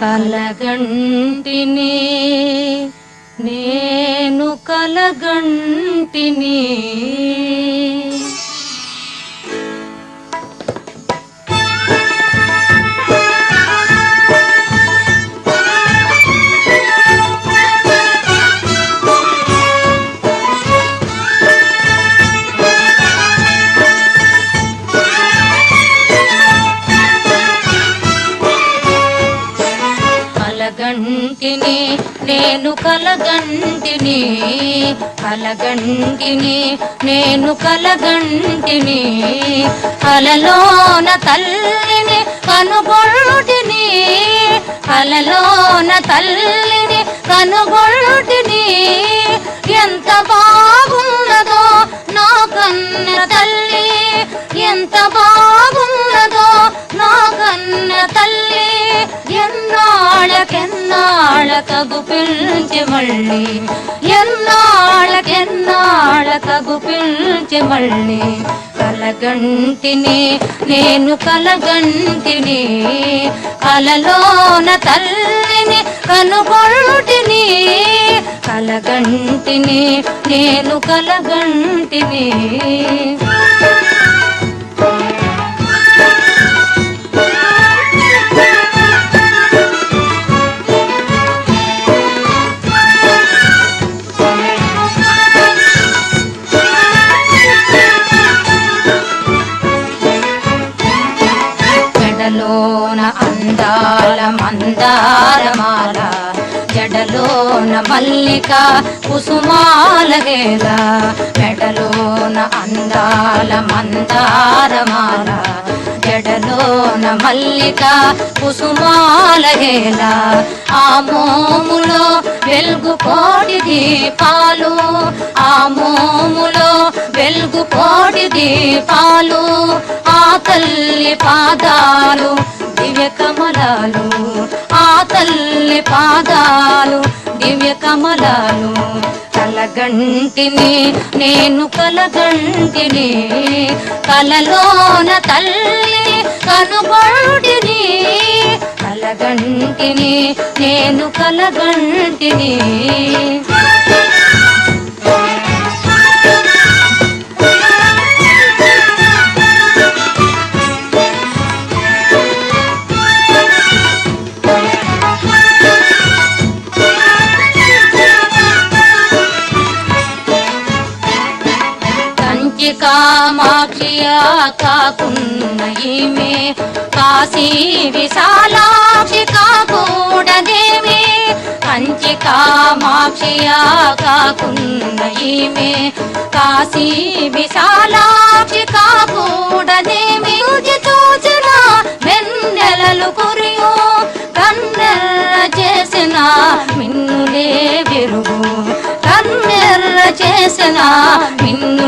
కలగంటిని నేను కలగంటిని. కలగంటిని నేను కలగంటిని కలగంటిని నేను కలగంటిని. కలలోన తల్లిని కనుగొల్టిని కలలోన తల్లిని కనుగొల్టిని ఎంత బాగున్నదో నా కన్న తగు పిలిచి మళ్ళీ. ఎన్నాళ్ళకెన్నాళ్ళ తగు పిలిచి మళ్ళీ. కలగంటిని నేను కలగంటిని కలలోన తల్లిని కనుగొంటిని. కలగంటిని నేను కలగంటిని. మందారమాల జడలోన మల్లిక కుసుమాల గేల మెడలోన అందాల మందారమాల జడలోన మల్లిక కుసుమాల గేల ఆ మోములో వెలుగు కోడి దీపాలు ఆ మోములో వెలుగు కోడి దీపాలు ఆ తల్లి పాదాలు దివ్య కమలాలు ఆ తల్లి పాదాలు దివ్య కమలాలు కలగంటిని నేను కలగంటిని కలలోన తల్లి కనుగొంటిని కలగంటిని నేను కలగంటిని. కామాక్షియా కాకున్నయమే కాశీ విశాలాక్షి కాకూడదేమే. కంచి కామాక్షియా కాకున్నయమే కాశీ విశాలాక్షి కాకూడదేమే. చూచి చూచిన వెన్నెలలు కురియో. కన్నెర్ర చేసిన మిన్నులే విరుగు. కన్నెర్ర చేసిన మిన్ను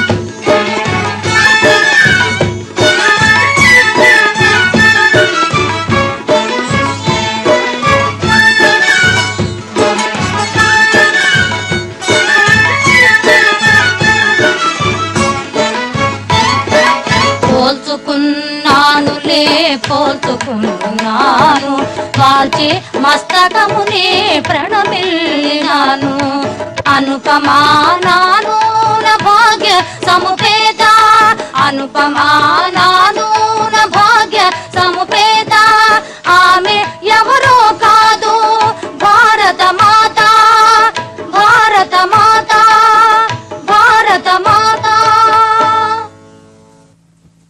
పోల్చుకున్నాను వాల్చి మస్తకమునే ప్రణమిల్లినాను. అనుపమానాను నా భాగ్య సముపేత. అనుపమానాను నా భాగ్య సముపేత.